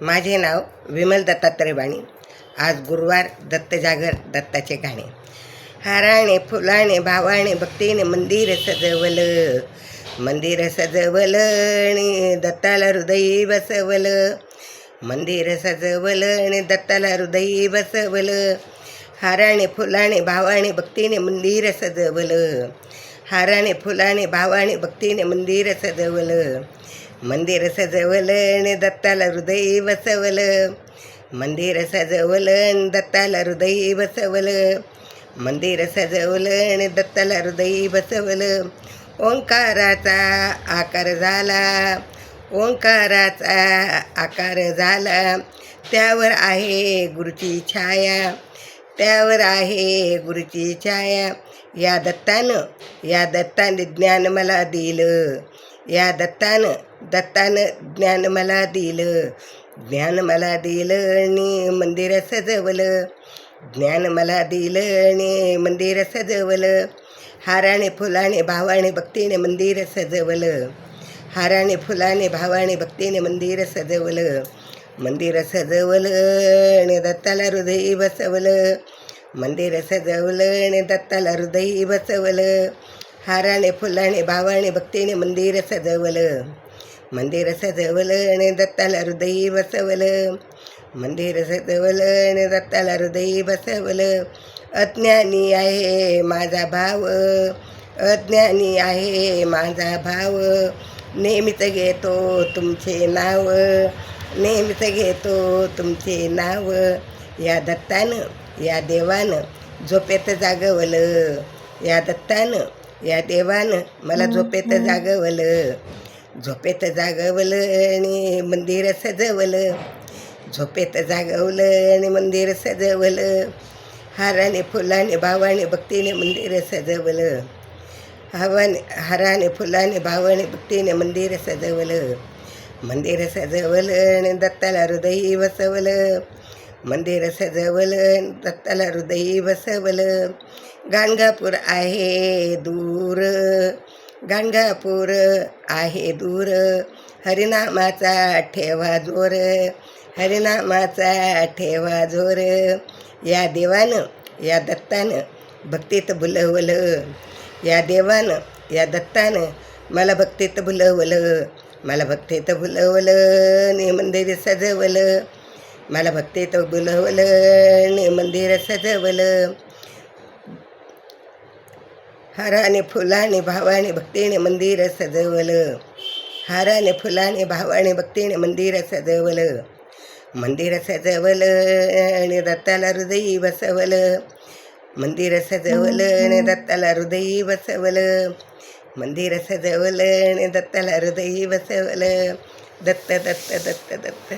माझे नाव विमल दत्तात्रय बाणी. आज गुरुवार दत्तजागर दत्ताचे गाणे. हाराणे फुलाणे भावाणे भक्तीने मंदिर सजवलं. मंदिर सजवलं आणि दत्ताला हृदयी बसवलं. मंदिर सजवलं आणि दत्ताला हृदयी बसवलं. हाराणे फुलाणे भावाणे भक्तीने मंदिर सजवलं. हाराणे फुलाने भावाने भक्तीने मंदिर सजवलं. मंदिर सजवलं आणि दत्ताला हृदय बसवलं. मंदिर सजवलं आणि दत्ताला हृदय बसवलं. मंदिर सजवलं आणि दत्ताला हृदय बसवलं. ओंकाराचा आकार झाला. ओंकाराचा आकार झाला. त्यावर आहे गुरुची छाया. त्यावर आहे गुरुची छाया. या दत्तानं या दत्ताने ज्ञान मला दिलं. या दत्तानं दत्तानं ज्ञान मला दिलं. ज्ञान मला दिलं आणि मंदिर सजवलं. ज्ञान मला दिलं आणि मंदिर सजवलं. हाराने फुलाने भावाने भक्तीने मंदिर सजवलं. हाराने फुलाने भावाने भक्तीने मंदिर सजवलं. मंदिर सजवलं आणि दत्ताला हृदयी बसवलं. मंदिर सजवलं आणि दत्ताला हृदयी बसवलं. हाराने फुलाने भावाने भक्तीने मंदिर सजवलं मंदिर सजवलं आणि दत्ताला हृदयी बसवलं मंदिर सजवलं आणि दत्ताला हृदयी बसवलं अज्ञानी आहे माझा भाव अज्ञानी आहे माझा भाव नेहमीच घेतो तुमचे नाव नेहमीच घेतो तुमचे नाव या दत्तानं या देवानं झोपेत जागवलं या दत्तानं या देवानं मला झोपेत जागवलं. झोपेत जागवलं आणि मंदिर सजवलं. झोपेत जागवलं आणि मंदिर सजवलं. हाराने फुलाने भावाने भक्तीने मंदिर सजवलं. हवाने हाराने फुलाने भावाने भक्तीने मंदिर सजवलं. मंदिर सजवलं आणि दत्ताला हृदयी बसवलं. मंदिर सजवलं दत्ताला हृदयी बसवलं गाणगापूर आहे दूर गाणगापूर आहे दूर. हरिनामाचा ठेवा जोर हरिनामाचा ठेवा जोर. या देवानं या दत्तानं भक्तीत बुलवलं. या देवानं या दत्तानं मला भक्तीत बुलवलं. मला भक्तीत बुलवलं. आणि मंदिर सजवलं. मला भक्तीत बुलवलं बोलवलं मंदिर सजवलं हाराने फुलाने भावाने भक्तीने मंदिर सजवलं हाराने फुलाने भावाने भक्तीने मंदिर सजवलं मंदिर सजवलं आणि दत्ताला हृदयी बसवलं मंदिर सजवलं आणि दत्ताला हृदयी बसवलं मंदिर सजवलं आणि दत्ताला हृदयी बसवलं दत्त दत्त दत्त दत्त